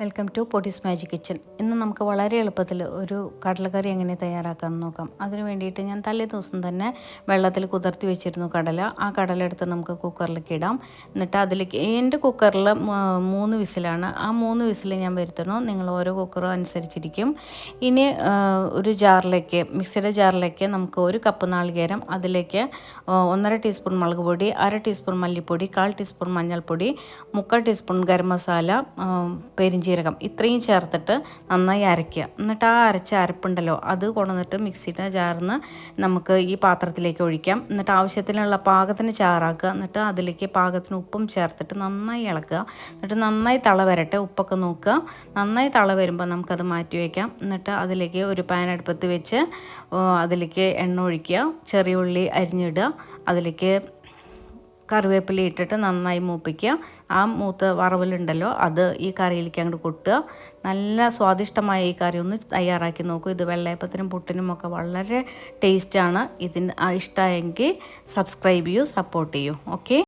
Welcome to പൊട്ടീസ് magic kitchen. ഇന്ന് നമുക്ക് വളരെ എളുപ്പത്തിൽ ഒരു കടലക്കറി എങ്ങനെ തയ്യാറാക്കാമെന്ന് നോക്കാം. അതിന് വേണ്ടിയിട്ട് ഞാൻ തലേ ദിവസം തന്നെ വെള്ളത്തിൽ കുതിർത്തി വെച്ചിരുന്നു കടല. ആ കടല എടുത്ത് നമുക്ക് കുക്കറിലേക്ക് ഇടാം. എന്നിട്ട് അതിലേക്ക് എന്റെ കുക്കറിൽ മൂന്ന് വിസിലാണ്. ആ മൂന്ന് വിസിൽ ഞാൻ വരുത്തണു. നിങ്ങൾ ഓരോ കുക്കറും അനുസരിച്ചിരിക്കും. ഇനി ഒരു ജാറിലേക്ക് മിക്സിയുടെ ജാറിലേക്ക് നമുക്ക് ഒരു കപ്പ് നാളികേരം അതിലേക്ക് ഒന്നര ടീസ്പൂൺ മുളക് പൊടി അര ടീസ്പൂൺ മല്ലിപ്പൊടി കാൽ ടീസ്പൂൺ മഞ്ഞൾപ്പൊടി മുക്കാൽ ടീസ്പൂൺ ഗരം മസാല ആ, പെരിഞ്ജീരകം ഇത്രയും ചേർത്തിട്ട് നന്നായി അരയ്ക്കുക. എന്നിട്ട് ആ അരച്ച അരപ്പുണ്ടല്ലോ അത് കൊണ്ടുവന്നിട്ട് മിക്സിയുടെ ജാറിന്ന് നമുക്ക് ഈ പാത്രത്തിലേക്ക് ഒഴിക്കാം. എന്നിട്ട് ആവശ്യത്തിനുള്ള പാകത്തിന് ചാറാക്കുക. എന്നിട്ട് അതിലേക്ക് പാകത്തിന് ഉപ്പും ചേർത്തിട്ട് നന്നായി ഇളക്കുക. എന്നിട്ട് നന്നായി തള വരട്ടെ ഉപ്പൊക്കെ നോക്കുക. നന്നായി തള വരുമ്പോൾ നമുക്കത് മാറ്റി വയ്ക്കാം. എന്നിട്ട് അതിലേക്ക് ഒരു പാൻ അടുപ്പത്ത് വെച്ച് അതിലേക്ക് എണ്ണ ഒഴിക്കുക. ചെറിയ ഉള്ളി അരിഞ്ഞിടുക. അതിലേക്ക് കറിവേപ്പില ഇട്ടിട്ട് നന്നായി മൂപ്പിക്കുക. ആ മൂത്ത് വറവിലുണ്ടല്ലോ അത് ഈ കറിയിലേക്ക് അങ്ങോട്ട് കൊട്ടുക. നല്ല സ്വാദിഷ്ടമായ ഈ കറി ഒന്ന് തയ്യാറാക്കി നോക്കൂ. ഇത് വെള്ളയപ്പത്തിനും പുട്ടിനും ഒക്കെ വളരെ ടേസ്റ്റാണ് ഇതിന് ഇഷ്ടമായെങ്കിൽ സബ്സ്ക്രൈബ് ചെയ്യൂ സപ്പോർട്ട് ചെയ്യൂ. ഓക്കെ